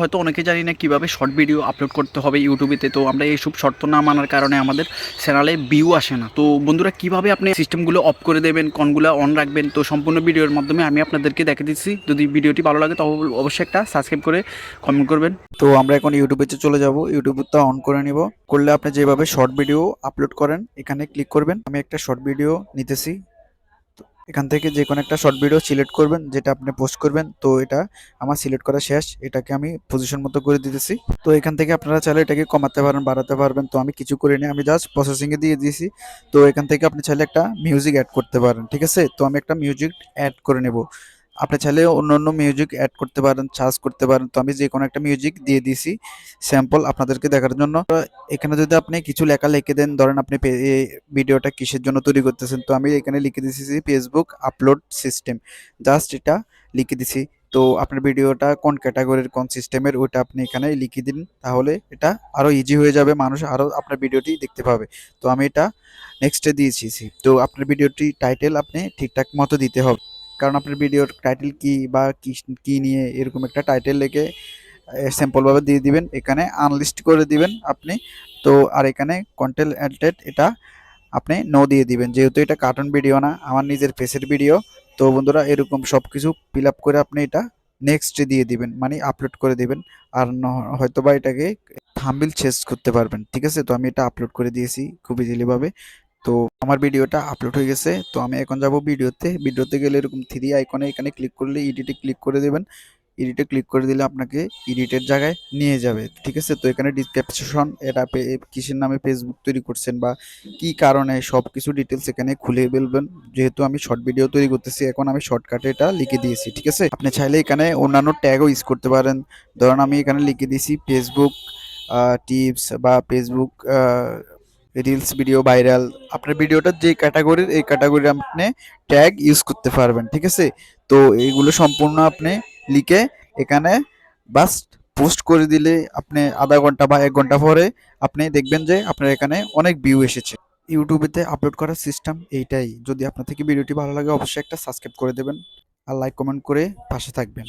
হয়তো অনেকে জানি না কীভাবে শর্ট ভিডিও আপলোড করতে হবে ইউটিউবেতে তো। আমরা এইসব শর্ত না মানার কারণে আমাদের চ্যানেলে ভিউ আসে না। তো বন্ধুরা, কীভাবে আপনি সিস্টেমগুলো অফ করে দেবেন, কোনগুলো অন রাখবেন, তো সম্পূর্ণ ভিডিওর মাধ্যমে আমি আপনাদেরকে দেখে দিচ্ছি। যদি ভিডিওটি ভালো লাগে তবে অবশ্যই একটা সাবস্ক্রাইব করে কমেন্ট করবেন। তো আমরা এখন ইউটিউবে চলে যাব। ইউটিউবটা অন করে নিব। করলে আপনি যেভাবে শর্ট ভিডিও আপলোড করেন, এখানে ক্লিক করবেন। আমি একটা শর্ট ভিডিও নিতেছি। এখান থেকে যে কোনো একটা শর্ট ভিডিও সিলেক্ট করবেন, যেটা আপনি পোস্ট করবেন, তো এটা আমার সিলেক্ট করা শেষ, এটাকে আমি পজিশন মতো করে দিতেছি। তো এখান থেকে আপনারা চাইলে এটাকে কমাতে পারেন, বাড়াতে পারবেন, তো আমি কিছু করিনি, আমি জাস্ট প্রসেসিংয়ে দিয়ে দিয়েছি। তো এখান থেকে আপনি চাইলে একটা মিউজিক অ্যাড করতে পারেন, ঠিক আছে? তো আমি একটা মিউজিক অ্যাড করে নেব। আপনি চাইলে অন্য অন্য মিউজিক অ্যাড করতে পারেন চার্জ করতে পারেন। তো আমি যে কোনো একটা মিউজিক দিয়ে দিয়েছি স্যাম্পল আপনাদেরকে দেখার জন্য। এখানে যদি আপনি কিছু লেখা লিখে দেন, ধরেন আপনি ভিডিওটা কিসের জন্য তৈরি করতেছেন, তো আমি এখানে লিখে দিয়েছি ফেসবুক আপলোড সিস্টেম জাস্ট এটা লিখে দিছি। তো আপনার ভিডিওটা কোন ক্যাটাগরির কোন সিস্টেমের ওইটা আপনি এখানে লিখে দিন, তাহলে এটা আরও ইজি হয়ে যাবে, মানুষ আরও আপনার ভিডিওটি দেখতে পাবে। তো আমি এটা নেক্সটে দিয়েছি। তো আপনার ভিডিওটি টাইটেল আপনি ঠিকঠাক মতো দিতে হবে। কারণ আপনার ভিডিওর টাইটেল কি বা কি কি নিয়ে এরকম একটা টাইটেল লিখে স্যাম্পলভাবে দিয়ে দিবেন, এখানে আনলিস্ট করে দিবেন আপনি। তো আর এখানে কন্টেন্ট অ্যাডেড এটা আপনি নো দিয়ে দিবেন। যেহেতু এটা কার্টুন ভিডিও না, আমার নিজের ফেসের ভিডিও তো বন্ধুরা এরকম সব কিছু ফিল করে আপনি এটা নেক্সট দিয়ে দিবেন মানে আপলোড করে দিবেন। আর ন- হয়তো বা এটাকে থাম্বিল চেঞ্জ করতে পারবেন, ঠিক আছে? তো আমি এটা আপলোড করে দিয়েছি খুব ইজিলি ভাবে। তো আমার ভিডিওটা আপলোড হয়ে গেছে, তো আমি এখন যাব ভিডিওতে। ভিডিওতে গেলে এরকম থ্রি আইকনে এখানে ক্লিক করলে এডিটে ক্লিক করে দেবেন। এডিটে ক্লিক করে দিলে আপনাকে এডিটের জায়গায় নিয়ে যাবে, ঠিক আছে? তো এখানে ডিসক্রিপশন এটা কিসের নামে ফেসবুক তৈরি করছেন বা কি কারণে সব কিছু ডিটেলস এখানে খুলে বলবেন যেহেতু আমি শর্ট ভিডিও তৈরি করতেছি, এখন আমি শর্টকাটে এটা লিখে দিয়েছি, ঠিক আছে? আপনি চাইলে এখানে অন্যান্য ট্যাগও ইউজ করতে পারেন। ধরুন আমি এখানে লিখে দিয়েছি ফেসবুক টিপস বা ফেসবুক রিলস ভিডিও ভাইরাল আপনার ভিডিওটা যে ক্যাটাগরির এই ক্যাটাগরির আপনি ট্যাগ ইউজ করতে পারবেন, ঠিক আছে? তো এইগুলো সম্পূর্ণ আপনি লিখে এখানে বাস পোস্ট করে দিলে আপনি আধা ঘণ্টা বা এক ঘণ্টা পরে আপনি দেখবেন যে আপনার এখানে অনেক ভিউ এসেছে। ইউটিউবেতে আপলোড করার সিস্টেম এইটাই। যদি আপনার থেকে ভিডিওটি ভালো লাগে, অবশ্যই একটা সাবস্ক্রাইব করে দেবেন। আর লাইক কমেন্ট করে পাশে থাকবেন।